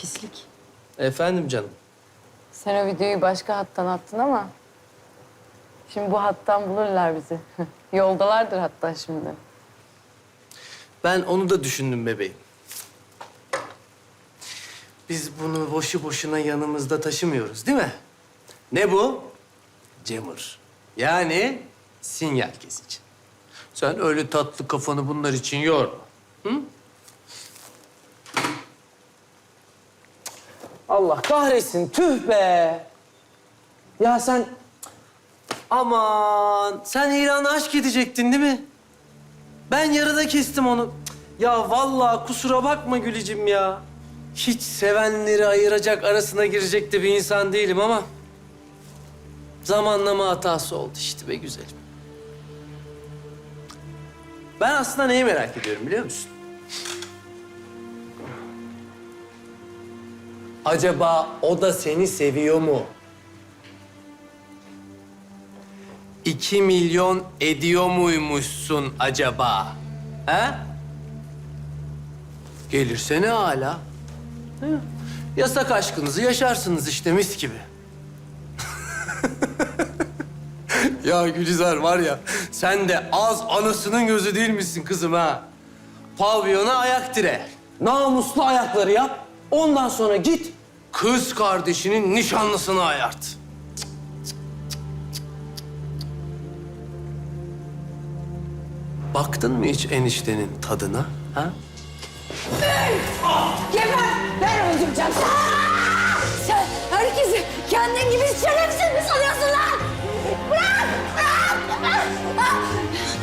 Pislik. Efendim canım. Sen o videoyu başka hattan attın ama... Şimdi bu hattan bulurlar bizi. Yoldalardır hatta şimdi. Ben onu da düşündüm bebeğim. Biz bunu boşu boşuna yanımızda taşımıyoruz değil mi? Ne bu? Cemur. Yani sinyal kesici. Sen öyle tatlı kafanı bunlar için yorma. Allah kahretsin tüh be. Ya sen... Aman sen İran'a aşk edecektin değil mi? Ben yarıda kestim onu. Ya vallahi kusura bakma Gülücüm ya. Hiç sevenleri ayıracak arasına girecek de bir insan değilim ama... ...zamanlama hatası oldu işte be güzelim. Ben aslında neyi merak ediyorum biliyor musun? Acaba o da seni seviyor mu? İki milyon ediyor muymuşsun acaba? He? Gelirse ne hala? He? Yasak aşkınızı yaşarsınız işte mis gibi. ya Gülizar var ya, sen de az anasının gözü değil misin kızım ha? Pavyona ayak dire. Namuslu ayakları yap. Ondan sonra git kız kardeşinin nişanlısını ayart. Baktın mı hiç eniştenin tadına? Ha? Geber! Ben öldüreceğim seni! Sen herkesi kendin gibi şerefsiz mi sanıyorsun lan? Bırak! Bırak!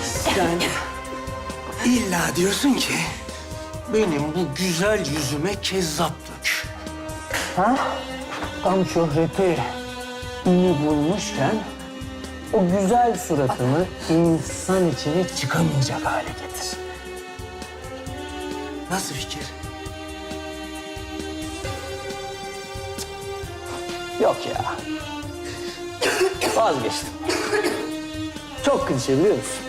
Sen illa diyorsun ki benim bu güzel yüzüme kezzaplık. Ha? Tam şöhreti ünlü bulmuşken o güzel suratımı insan içine çıkamayacak hale getir. Nasıl fikir? Yok ya. Vazgeçtim. Çok klişe biliyor musun?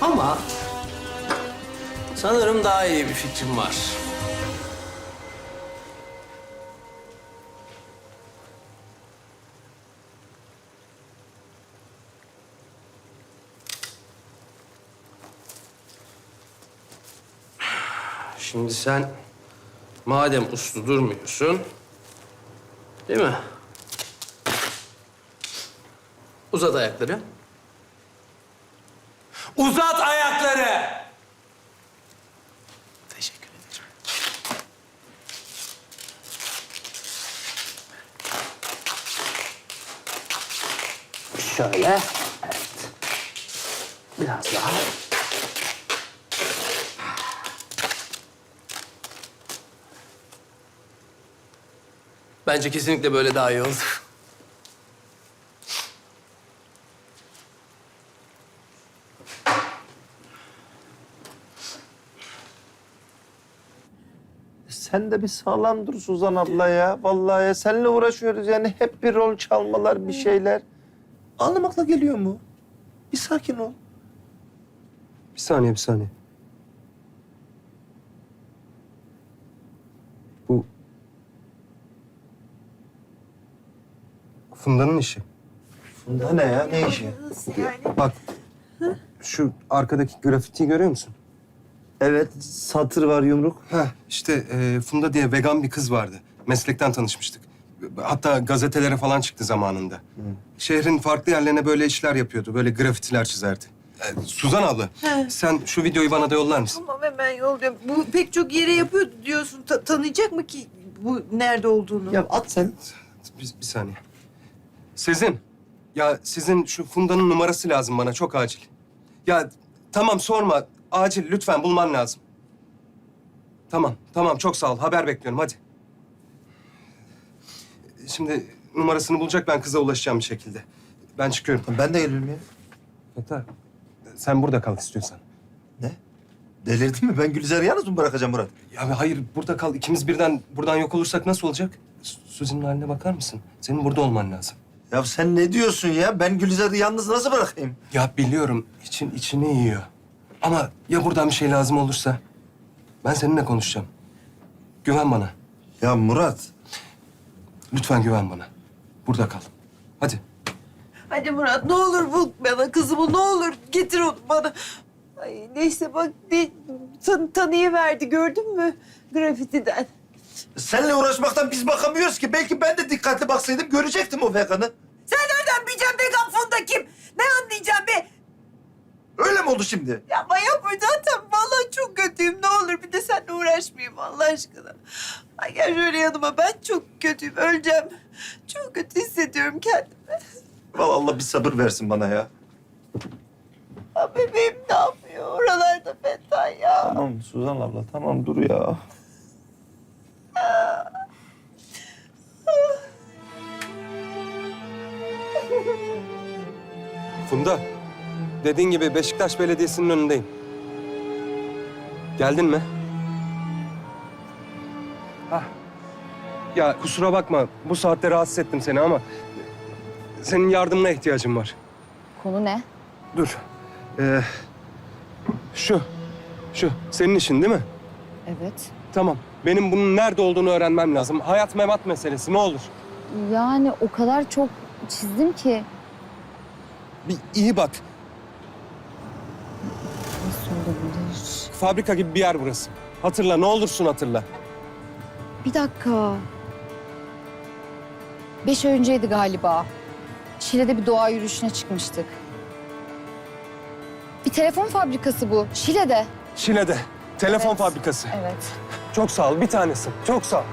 Ama sanırım daha iyi bir fikrim var. Şimdi sen madem uslu durmuyorsun, değil mi? Uzat ayakları. Uzat ayakları. Teşekkür ederim. Şöyle. Evet. Biraz daha. Bence kesinlikle böyle daha iyi oldu. Sen de bir sağlam dur Suzan abla ya. Vallahi ya seninle uğraşıyoruz yani hep bir rol çalmalar bir şeyler. Anlamakla geliyor mu? Bir sakin ol. Bir saniye, bir saniye. Funda'nın işi. Funda ne ya? Ne işi? Bak, şu arkadaki grafitiyi görüyor musun? Evet satır var yumruk. Heh, işte e, Funda diye vegan bir kız vardı. Meslekten tanışmıştık. Hatta gazetelere falan çıktı zamanında. Şehrin farklı yerlerine böyle işler yapıyordu. Böyle grafitiler çizerdi. E, Suzan abla, sen şu videoyu bana da yollar mısın? Tamam hemen yolluyorum. Bu pek çok yere yapıyor diyorsun. Ta- tanıyacak mı ki bu nerede olduğunu? Ya at sen. Bir, bir saniye. Sezin, ya sizin şu Funda'nın numarası lazım bana, çok acil. Ya tamam sorma, acil lütfen bulman lazım. Tamam, tamam çok sağ ol. Haber bekliyorum, hadi. Şimdi numarasını bulacak, ben kıza ulaşacağım bir şekilde. Ben çıkıyorum. Ben de gelirim ya. Yeter. Sen burada kal istiyorsan. Ne? Delirdin mi? Ben Gülizar'ı yalnız mı bırakacağım Murat? Ya hayır, burada kal. İkimiz birden buradan yok olursak nasıl olacak? Su- Suzi'nin haline bakar mısın? Senin burada olman lazım. Ya sen ne diyorsun ya? Ben Gülizar'ı yalnız nasıl bırakayım? Ya biliyorum için içini yiyor. Ama ya buradan bir şey lazım olursa? Ben seninle konuşacağım. Güven bana. Ya Murat. Lütfen güven bana. Burada kal. Hadi. Hadi Murat ne olur bul bana kızımı ne olur getir onu bana. Ay, neyse bak bir tan tanıyıverdi gördün mü grafitiden. Seninle uğraşmaktan biz bakamıyoruz ki. Belki ben de dikkatli baksaydım görecektim o veganı. Sen nereden bileceksin vegan funda kim? Ne anlayacağım be? Öyle mi oldu şimdi? Yapma yapma zaten vallahi çok kötüyüm ne olur bir de seninle uğraşmayayım Allah aşkına. Ay gel şöyle yanıma ben çok kötüyüm öleceğim. Çok kötü hissediyorum kendimi. Vallahi Allah bir sabır versin bana ya. Ya bebeğim ne yapıyor oralarda fena ya. Tamam Suzan abla tamam dur ya. Funda, dediğin gibi Beşiktaş Belediyesi'nin önündeyim. Geldin mi? Hah. Ya kusura bakma, bu saatte rahatsız ettim seni ama... ...senin yardımına ihtiyacım var. Konu ne? Dur. Ee, şu, şu. Senin işin değil mi? Evet. Tamam. Benim bunun nerede olduğunu öğrenmem lazım. Hayat memat meselesi, ne olur. Yani o kadar çok çizdim ki. Bir iyi bak. Nasıl olabilir? Fabrika gibi bir yer burası. Hatırla, ne olursun hatırla. Bir dakika. Beş ay önceydi galiba. Şile'de bir doğa yürüyüşüne çıkmıştık. Bir telefon fabrikası bu. Şile'de. Şile'de. Telefon Evet. fabrikası. Evet. Çok sağ ol, bir tanesin. Çok sağ ol.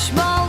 düşman